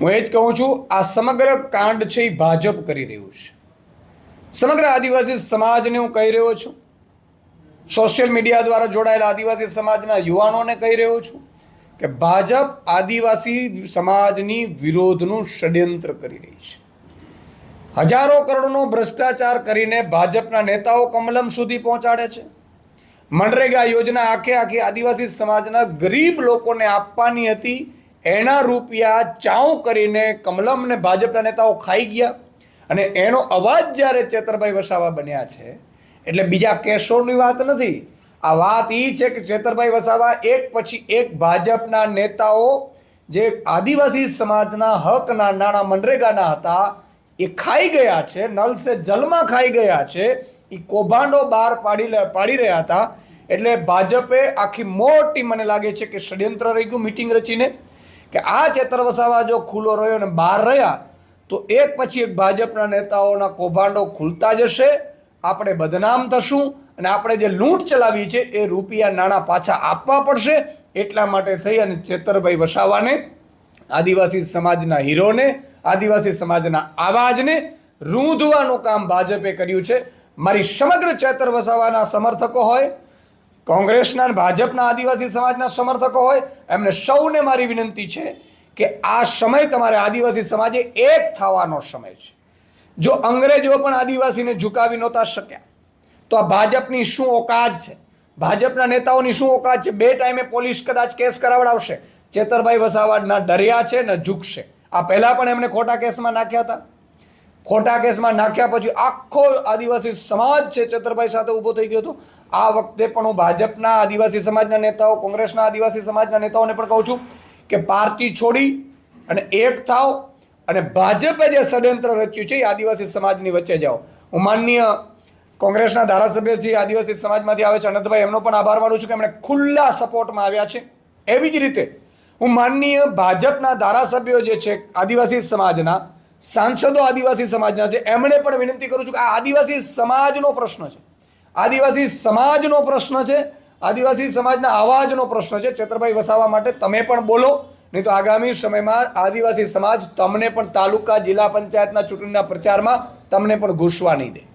હું એ જ કહું છું, આ સમગ્ર કાંડ છે એ ભાજપ કરી રહ્યું છે. સમગ્ર આદિવાસી સમાજને હું કહી રહ્યો છું. સોશિયલ મીડિયા દ્વારા જોડાયેલા આદિવાસી સમાજના યુવાનોને કહી રહ્યો છું કે ભાજપ આદિવાસી સમાજની વિરોધનું ષડયંત્ર કરી રહી છે. હજારો કરોડનો ભ્રષ્ટાચાર કરીને ભાજપના નેતાઓ કમલમ સુધી પહોંચાડે છે. મનરેગા યોજના આખે આખી આદિવાસી સમાજના ગરીબ લોકોને આપવાની હતી એના રૂપિયા ચાઉ કરીને કમલમને ભાજપના નેતાઓ ખાઈ ગયા અને એનો અવાજ જ્યારે ચેતરભાઈ વસાવા બન્યા છે, એટલે બીજા કેસોની વાત નથી. આ વાત એ છે કે ચેતરભાઈ વસાવા એક પછી એક ભાજપના નેતાઓ જે આદિવાસી સમાજના હકના નાણાં મનરેગાના હતા, એ ખાઈ ગયા છે, નલ સે જલમાં ખાઈ ગયા છે એ કૌભાંડો બહાર પાડી પાડી રહ્યા હતા. એટલે ભાજપે આખી મોટી મને લાગે છે કે ષડયંત્ર રહી ગયું મિટિંગ રચીને. કે આ ચેતર વસાવા જો ખુલ્લો રહ્યો અને બહાર રહ્યા, તો એક પછી એક ભાજપના નેતાઓના કૌભાંડો ખુલતા જશે, આપણે બદનામ થશું અને આપણે જે લૂંટ ચલાવી છે એ રૂપિયા નાણાં પાછા આપવા પડશે, એટલા માટે થઈ અને ચેતરભાઈ વસાવાને, આદિવાસી સમાજના હીરોને, આદિવાસી સમાજના આવાજને રૂંધવાનું કામ ભાજપે કર્યું છે. મારી સમગ્ર ચેતર વસાવાના સમર્થકો હોય કોંગ્રેસના ભાજપના આદિવાસી સમાજના સમર્થકો હોય, એમને સૌને મારી વિનંતી છે કે આ સમય તમારે આદિવાસી સમાજે એક થવાનો સમય છે. જો અંગ્રેજો પણ આદિવાસીને ઝુકાવી નહોતા શક્યા, તો આ ભાજપની શું ઓકાત છે? ભાજપના નેતાઓની શું ઓકાત છે? બે ટાઈમે પોલીસ કદાચ કેસ કરાવડાવશે. ચેતરભાઈ વસાવાડ ના ડર્યા છે ને ઝૂકશે. આ પહેલાં પણ એમને ખોટા કેસમાં નાખ્યા હતા. ખોટા કેસમાં નાખ્યા પછી આખો આદિવાસી સમાજ છે ચતરભાઈ સાથે ઊભો થઈ ગયો હતો. આ વખતે પણ હું ભાજપના આદિવાસી સમાજના નેતાઓ, કોંગ્રેસના આદિવાસી સમાજના નેતાઓને પણ કહું છું કે પાર્ટી છોડી અને એક થાવ અને ભાજપે જે ષડયંત્ર રચ્યું છે એ આદિવાસી સમાજની વચ્ચે જાઓ. હું માનનીય કોંગ્રેસના ધારાસભ્ય જે આદિવાસી સમાજમાંથી આવે છે, અનંતભાઈ, એમનો પણ આભાર માનું છું કે એમણે ખુલ્લા સપોર્ટમાં આવ્યા છે. એવી જ રીતે હું માનનીય ભાજપના ધારાસભ્યો જે છે, આદિવાસી સમાજના સાંસદો આદિવાસી સમાજના છે. એમણે પણ વિનંતી કરું છું કે આ આદિવાસી સમાજનો પ્રશ્ન છે. આદિવાસી સમાજનો પ્રશ્ન છે. આદિવાસી સમાજના અવાજનો પ્રશ્ન છે. ચેતરભાઈ વસાવા માટે તમે પણ બોલો. નહીં તો આગામી સમયમાં આદિવાસી સમાજ તમને પણ તાલુકા, જિલ્લા પંચાયતના ચૂંટણીના પ્રચારમાં તમને પણ ઘૂસવા નહીં દે.